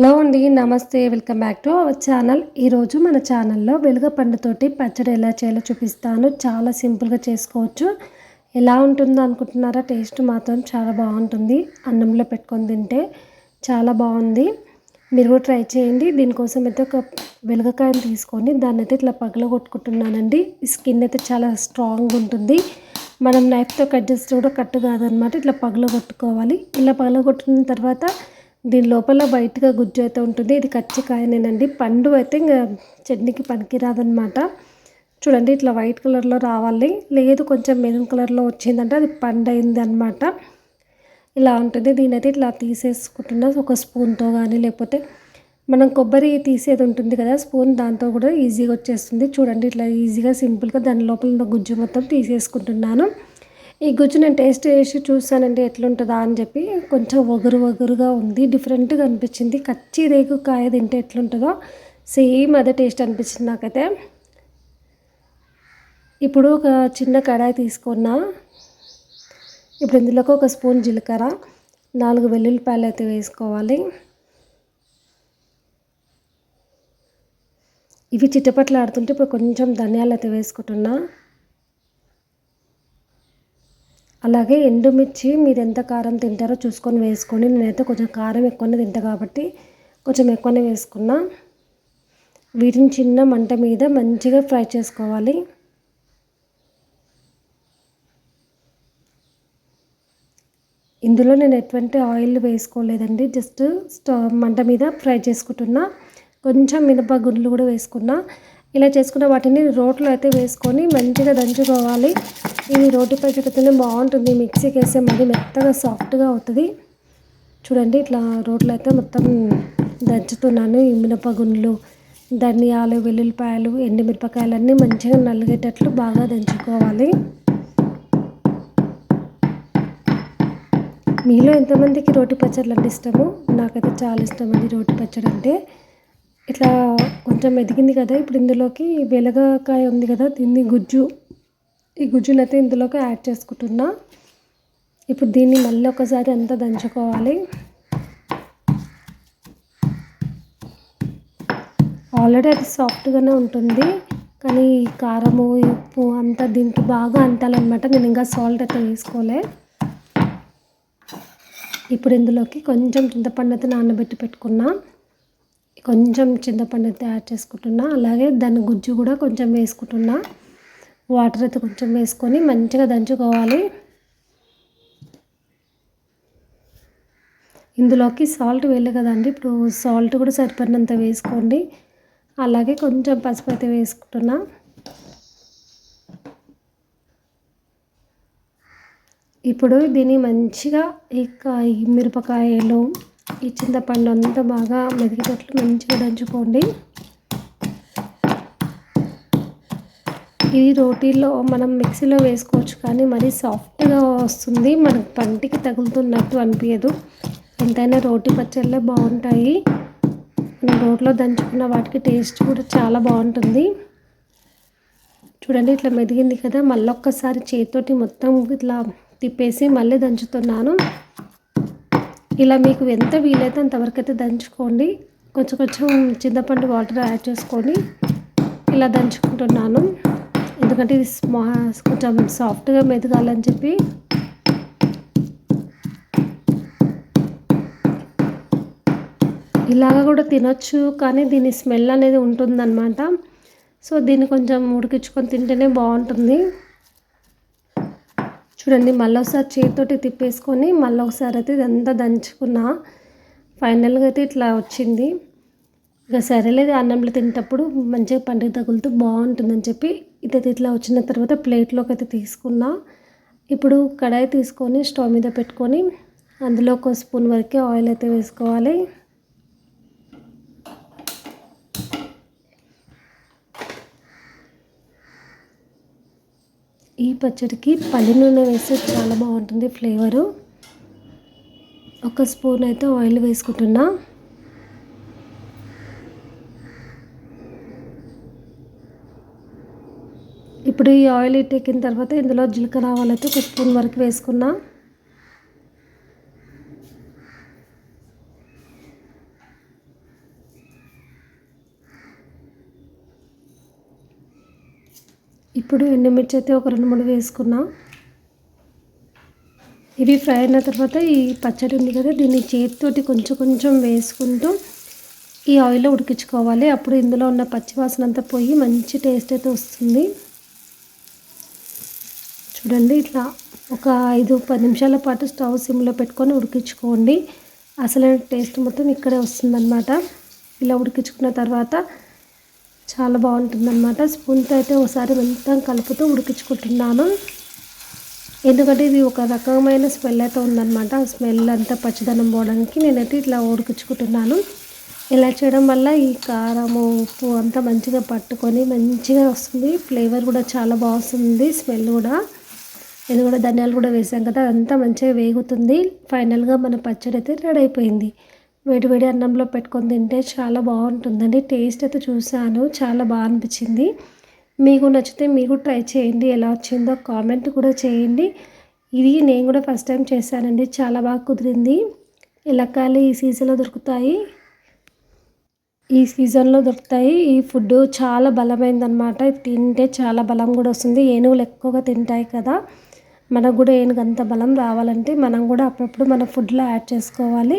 Hello అండి నమస్తే. Welcome back to our channel. ఈరోజు మన ఛానల్లో వెలుగపండుతోటి పచ్చడి ఎలా చేయాలో చూపిస్తాను. చాలా సింపుల్గా చేసుకోవచ్చు. ఎలా ఉంటుందో అనుకుంటున్నారా? టేస్ట్ మాత్రం చాలా బాగుంటుంది. అన్నంలో పెట్టుకొని తింటే చాలా బాగుంది. మీరు కూడా ట్రై చేయండి. దీనికోసం అయితే ఒక వెలుగకాయను తీసుకొని దాన్ని అయితే ఇట్లా పగల కొట్టుకుంటున్నానండి స్కిన్ అయితే చాలా స్ట్రాంగ్ ఉంటుంది. మనం నైఫ్తో కట్ చేస్తే కూడా కట్టు కాదనమాట. ఇట్లా పగల కొట్టుకోవాలి ఇలా పగల కొట్టుకున్న తర్వాత దీని లోపల వైట్గా గుజ్జు అయితే ఉంటుంది. ఇది కచ్చికాయనేనండి. పండు అయితే ఇంకా చట్నీకి పనికిరాదనమాట చూడండి ఇట్లా వైట్ కలర్లో రావాలి. లేదు కొంచెం మెరూన్ కలర్లో వచ్చిందంటే అది పండు అయింది అనమాట ఇలా ఉంటుంది. దీని అయితే ఇట్లా తీసేసుకుంటున్నా. ఒక స్పూన్తో కానీ లేకపోతే మనం కొబ్బరి తీసేది ఉంటుంది కదా స్పూన్ దాంతో కూడా ఈజీగా వచ్చేస్తుంది. చూడండి ఇట్లా ఈజీగా సింపుల్గా దాని లోపల గుజ్జు మొత్తం తీసేసుకుంటున్నాను. ఈ గుజ్జు నేను టేస్ట్ చేసి చూసానండి ఎట్లుంటుందా అని చెప్పి. కొంచెం ఒగరు ఒగరుగా ఉంది డిఫరెంట్గా అనిపించింది. కచ్చి రేగు కాయ తింటే ఎట్లుంటుందో సేమ్ అదే టేస్ట్ అనిపించింది నాకైతే. ఇప్పుడు ఒక చిన్న కడాయి తీసుకున్నా. ఇప్పుడు ఇందులోకి ఒక స్పూన్ జీలకర్ర నాలుగు వెల్లుల్లిపాయలు అయితే వేసుకోవాలి. ఇవి చిట్టపట్లు ఆడుతుంటే ఇప్పుడు కొంచెం ధనియాలు అయితే వేసుకుంటున్నా. అలాగే ఎండుమిర్చి మీరు ఎంత కారం తింటారో చూసుకొని వేసుకొని నేనైతే కొంచెం కారం ఎక్కువనే తింటా కాబట్టి కొంచెం ఎక్కువనే వేసుకున్నా. వీటిని చిన్న మంట మీద మంచిగా ఫ్రై చేసుకోవాలి. ఇందులో నేను ఎటువంటి ఆయిల్ వేసుకోలేదండి. జస్ట్ స్టవ్ మంట మీద ఫ్రై చేసుకుంటున్నా. కొంచెం మినప గుండ్లు కూడా వేసుకున్నా. ఇలా చేసుకున్న వాటిని రోట్లో అయితే వేసుకొని మంచిగా దంచుకోవాలి. ఇది రోటిపై చుట్టుతూనే బాగుంటుంది. మిక్సీకి వేస్తే మరి మెత్తగా సాఫ్ట్గా అవుతుంది. చూడండి ఇట్లా రోట్లో అయితే మొత్తం దంచుతున్నాను. ఈ మినపగుండ్లు ధనియాలు వెల్లుల్లిపాయలు ఎండుమిరపకాయలు అన్నీ మంచిగా నలిగేటట్లు బాగా దంచుకోవాలి. మీలో ఎంతమందికి రోటి పచ్చళ్ళు అంటే ఇష్టము? నాకైతే చాలా ఇష్టం అండి రోటి పచ్చడి అంటే ఇట్లా కొంచెం ఎదిగింది కదా ఇప్పుడు ఇందులోకి వెలగకాయ ఉంది కదా దీన్ని గుజ్జు ఈ గుజ్జును అయితే ఇందులోకి యాడ్ చేసుకుంటున్నా. ఇప్పుడు దీన్ని మళ్ళీ ఒకసారి అంతా దంచుకోవాలి. ఆల్రెడీ అది సాఫ్ట్గానే ఉంటుంది కానీ కారము ఉప్పు అంతా దీనికి బాగా అంటాలన్నమాట. నేను ఇంకా సాల్ట్ అయితే వేసుకోలే. ఇప్పుడు ఇందులోకి కొంచెం చింతపండు అయితే నానబెట్టి పెట్టుకున్నా. కొంచెం చింతపండు అయితే యాడ్ చేసుకుంటున్నా. అలాగే దాని గుజ్జు కూడా కొంచెం వేసుకుంటున్నా. వాటర్ అయితే కొంచెం వేసుకొని మంచిగా దంచుకోవాలి. ఇందులోకి సాల్ట్ వేయలే కదండి. ఇప్పుడు సాల్ట్ కూడా సరిపడినంత వేసుకోండి. అలాగే కొంచెం పసుపు అయితే వేసుకుంటున్నా. ఇప్పుడు దీన్ని మంచిగా ఈ మిరపకాయలు ఈ చింతపండు అంతా బాగా మెదిగేటట్లు మంచిగా దంచుకోండి. ఇది రోటీలో మనం మిక్సీలో వేసుకోవచ్చు కానీ మరీ సాఫ్ట్గా వస్తుంది. మనకు పంటికి తగులుతున్నట్టు అనిపించదు ఎంతైనా రోటీ పచ్చళ్ళే బాగుంటాయి. రోట్లో దంచుకున్న వాటికి టేస్ట్ కూడా చాలా బాగుంటుంది. చూడండి ఇట్లా మెదిగింది కదా. మళ్ళీ ఒక్కసారి చేతితోటి మొత్తం ఇట్లా తిప్పేసి మళ్ళీ దంచుతున్నాను. ఇలా మీకు ఎంత వీలైతే అంతవరకు అయితే దంచుకోండి. కొంచెం కొంచెం చింతపండు వాటర్ యాడ్ చేసుకొని ఇలా దంచుకుంటున్నాను. ఎందుకంటే ఇది స్మా కొంచెం సాఫ్ట్గా మెదగాలని చెప్పి. ఇలాగ కూడా తినొచ్చు కానీ దీని స్మెల్ అనేది ఉంటుందన్నమాట. సో దీన్ని కొంచెం ఉడికించుకొని తింటేనే బాగుంటుంది. చూడండి మళ్ళీ ఒకసారి చేతితోటి తిప్పేసుకొని మళ్ళీ ఒకసారి అయితే ఇదంతా దంచుకున్నా. ఫైనల్గా అయితే ఇట్లా వచ్చింది. ఇక సరేలేదు అన్నంలో తినేటప్పుడు మంచిగా పండుగ తగులుతూ బాగుంటుందని చెప్పి ఇదైతే ఇట్లా వచ్చిన తర్వాత ప్లేట్లోకి అయితే తీసుకున్నా. ఇప్పుడు కడాయి తీసుకొని స్టవ్ మీద పెట్టుకొని అందులో ఒక స్పూన్ వరకే ఆయిల్ అయితే వేసుకోవాలి. ఈ పచ్చడికి పల్లి నూనె వేస్తే చాలా బాగుంటుంది ఫ్లేవరు. ఒక స్పూన్ అయితే ఆయిల్ వేసుకుంటున్నా. ఇప్పుడు ఈ ఆయిల్ ఎక్కిన తర్వాత ఇందులో జీలకర్ర ఆవాలైతే ఒక స్పూన్ వరకు వేసుకున్నా. ఇప్పుడు ఎండుమిర్చి అయితే ఒక రెండు మూడు వేసుకున్నా. ఇవి ఫ్రై అయిన తర్వాత ఈ పచ్చడి ఉంది కదా దీన్ని చేతితోటి కొంచెం కొంచెం వేసుకుంటూ ఈ ఆయిల్లో ఉడికించుకోవాలి. అప్పుడు ఇందులో ఉన్న పచ్చివాసన అంతా పోయి మంచి టేస్ట్ అయితే వస్తుంది. చూడండి ఇట్లా ఒక ఐదు పది నిమిషాల పాటు స్టవ్ సిమ్లో పెట్టుకొని ఉడికించుకోండి. అసలైన టేస్ట్ మొత్తం ఇక్కడే వస్తుందన్నమాట. ఇలా ఉడికించుకున్న తర్వాత చాలా బాగుంటుందన్నమాట. స్పూన్తో అయితే ఒకసారి మొత్తం కలుపుతూ ఉడికించుకుంటున్నాను. ఎందుకంటే ఇది ఒక రకమైన స్మెల్ అయితే ఉందన్నమాట. ఆ స్మెల్ అంతా పచ్చదనం పోవడానికి నేనైతే ఇట్లా ఉడికించుకుంటున్నాను. ఇలా చేయడం వల్ల ఈ కారము ఉప్పు అంతా మంచిగా పట్టుకొని మంచిగా వస్తుంది. ఫ్లేవర్ కూడా చాలా బాగుంది స్మెల్ కూడా. ఇది కూడా ధనియాలు కూడా వేసాం కదా అదంతా మంచిగా వేగుతుంది. ఫైనల్గా మన పచ్చడి అయితే రెడీ అయిపోయింది. వేడివేడి అన్నంలో పెట్టుకొని తింటే చాలా బాగుంటుందండి. టేస్ట్ అయితే చూశాను చాలా బాగా అనిపించింది. మీకు నచ్చితే మీరు ట్రై చేయండి ఎలా వచ్చిందో కామెంట్ కూడా చేయండి. ఇది నేను కూడా ఫస్ట్ టైం చేశానండి చాలా బాగా కుదిరింది. ఎలక్కాయలు ఈ సీజన్లో దొరుకుతాయి. ఈ సీజన్లో దొరుకుతాయి. ఈ ఫుడ్ చాలా బలమైందనమాట ఇది తింటే చాలా బలం కూడా వస్తుంది. ఏనుగులు ఎక్కువగా తింటాయి కదా. మనకు కూడా ఏనుగు అంత బలం రావాలంటే మనం కూడా అప్పుడప్పుడు మన ఫుడ్లో యాడ్ చేసుకోవాలి.